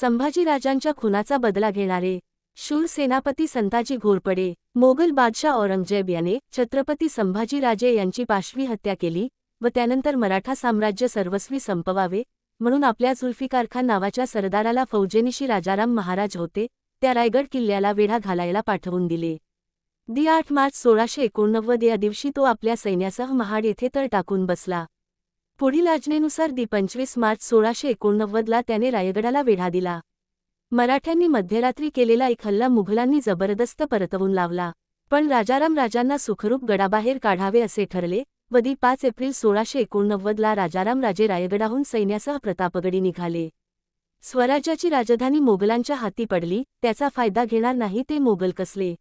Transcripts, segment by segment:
संभाजीराजांच्या खुनाचा बदला घेणारे शूर सेनापती संताजी घोरपडे मोगल बादशाह औरंगजेब याने छत्रपती संभाजीराजे यांची पाशवी हत्या केली व त्यानंतर मराठा साम्राज्य सर्वस्वी संपवावे म्हणून आपल्या जुल्फिकार खान नावाच्या सरदाराला फौजेनिशी राजाराम महाराज होते त्या रायगड किल्ल्याला वेढा घालायला पाठवून दिले. दि आठ मार्च सोळाशे एकोणनव्वद या दिवशी तो आपल्या सैन्यासह महाड येथे तळ टाकून बसला. पुढील आज्ञेनुसार दि पंचवीस मार्च सोळाशे एकोणनव्वदला त्याने रायगडाला वेढा दिला. मराठ्यांनी मध्यरात्री केलेला एक हल्ला मुघलांनी जबरदस्त परतवून लावला. पण राजाराम राजांना सुखरूप गडाबाहेर काढावे असे ठरले व दि पाच एप्रिल सोळाशे एकोणनव्वदला राजाराम राजे रायगडाहून सैन्यासह प्रतापगडी निघाले. स्वराज्याची राजधानी मोगलांच्या हाती पडली त्याचा फायदा घेणार नाही ते मोगल कसले?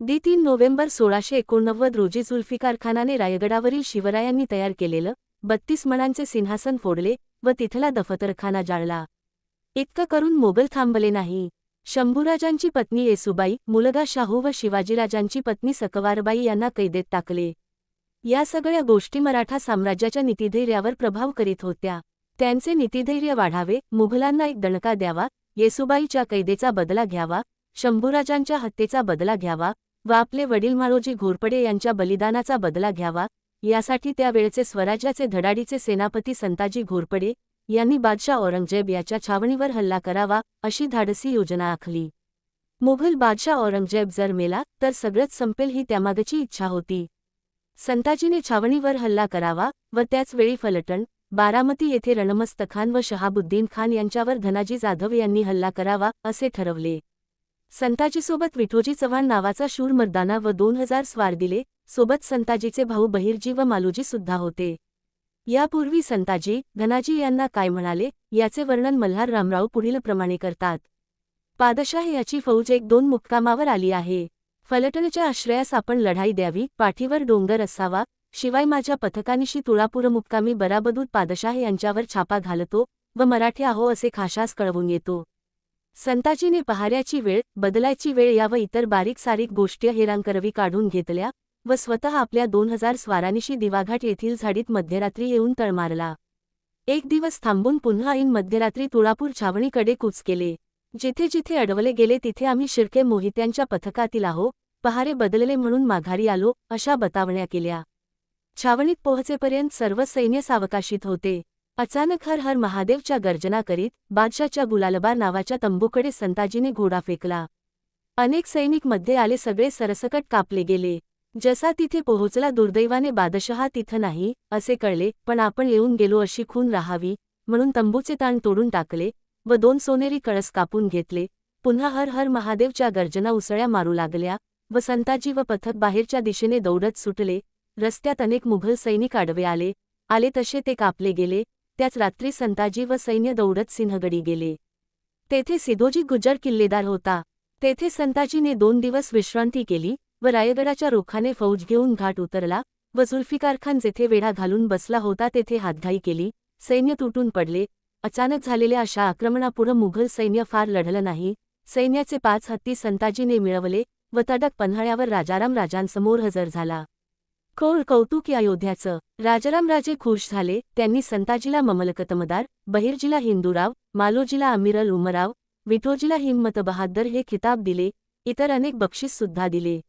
दि तीन नोव्हेंबर सोळाशे एकोणनव्वद रोजी जुल्फिकार खानाने रायगडावरील शिवरायांनी तयार केलेलं बत्तीस मणांचे सिंहासन फोडले व तिथला दफतरखाना जाळला. इतकं करून मोगल थांबले नाही. शंभूराजांची पत्नी येसुबाई मुलगा शाहू व शिवाजीराजांची पत्नी सकवारबाई यांना कैदेत टाकले. या सगळ्या गोष्टी मराठा साम्राज्याच्या नीतिधैर्यावर प्रभाव करीत होत्या. त्यांचे नीतिधैर्य वाढावे मुघलांना एक दणका द्यावा येसुबाईच्या कैदेचा बदला घ्यावा शंभूराजांच्या हत्येचा बदला घ्यावा व आपले वडील माळोजी घोरपडे यांच्या बलिदानाचा बदला घ्यावा यासाठी त्यावेळचे स्वराज्याचे धडाडीचे सेनापती संताजी घोरपडे यांनी बादशाह औरंगजेब याच्या छावणीवर हल्ला करावा अशी धाडसी योजना आखली. मुघल बादशाह औरंगजेब जर मेला तर सगळंच संपेल ही त्यामागची इच्छा होती. संताजीने छावणीवर हल्ला करावा व त्याचवेळी फलटण बारामती येथे रणमस्त खान व शहाबुद्दीन खान यांच्यावर धनाजी जाधव यांनी हल्ला करावा असे ठरवले. संताजीसोबत विठोजी चव्हाण नावाचा शूर मर्दाना व दोन हजार स्वार दिले सोबत संताजीचे भाऊ बहिरजी व मालूजी सुद्धा होते. यापूर्वी संताजी धनाजी यांना काय म्हणाले याचे वर्णन मल्हार रामराव पुढीलप्रमाणे करतात. पादशाह याची फौज एक दोन मुक्कामावर आली आहे. फलटणच्या आश्रयास आपण लढाई द्यावी पाठीवर डोंगर असावा शिवाय माझ्या पथकानिशी तुळापूर मुक्कामी बराबदूत पादशाह यांच्यावर छापा घालतो व मराठी आहो असे खाशास कळवून येतो. संताजीने पहाऱ्याची वेळ बदलायची वेळ या व इतर बारीक सारीक गोष्टी हेरांकरवी काढून घेतल्या व स्वतः आपल्या दोन हजार स्वारानिशी दिवाघाट येथील झाडीत मध्यरात्री येऊन तळ मारला. एक दिवस थांबून पुन्हा ऐन मध्यरात्री तुळापूर छावणीकडे कूच केले. जिथे जिथे अडवले गेले तिथे आम्ही शिर्के मोहित्यांच्या पथकातील आहो पहारे बदलले म्हणून माघारी आलो अशा बतावण्या केल्या. छावणीत पोहचेपर्यंत सर्व सैन्य सावकाशीत होते. अचानक हर हर महादेवच्या गर्जना करीत बादशाच्या गुलालबार नावाच्या तंबूकडे संताजीने घोडा फेकला. अनेक सैनिकमध्ये आले सगळे सरसकट कापले गेले. जसा तिथे पोहोचला दुर्दैवाने बादशहा तिथं नाही असे कळले पण आपण येऊन गेलो अशी खून राहावी म्हणून तंबूचे ताण तोडून टाकले व दोन सोनेरी कळस कापून घेतले. पुन्हा हर हर महादेवच्या गर्जना उसळ्या मारू लागल्या व संताजी व पथक बाहेरच्या दिशेने दौडत सुटले. रस्त्यात अनेक मुघल सैनिक आडवे आले. आले तसे ते कापले गेले. त्याच रात्री संताजी व सैन्य दौडत सिंहगडी गेले. तेथे सिधोजी गुज्जर किल्लेदार होता. तेथे संताजीने दोन दिवस विश्रांती केली. व रायगडाच्या रोखाने फौज घेऊन घाट उतरला व जुल्फिकार खान जेथे वेढा घालून बसला होता तेथे हातघाई केली. सैन्य तुटून पडले. अचानक झालेल्या अशा आक्रमणापुढं मुघल सैन्य फार लढलं नाही. सैन्याचे पाच हत्ती संताजीने मिळवले व तडक पन्हाळ्यावर राजाराम राजांसमोर हजर झाला. खोळ कौतुक या योद्ध्याचं. राजाराम राजे खुश झाले. त्यांनी संताजीला ममलकतमदार बहिर्जीला हिंदूराव मालोजीला अमीरल उमराव विठोजीला हिम्मत बहादर हे खिताब दिले. इतर अनेक बक्षीस सुद्धा दिले.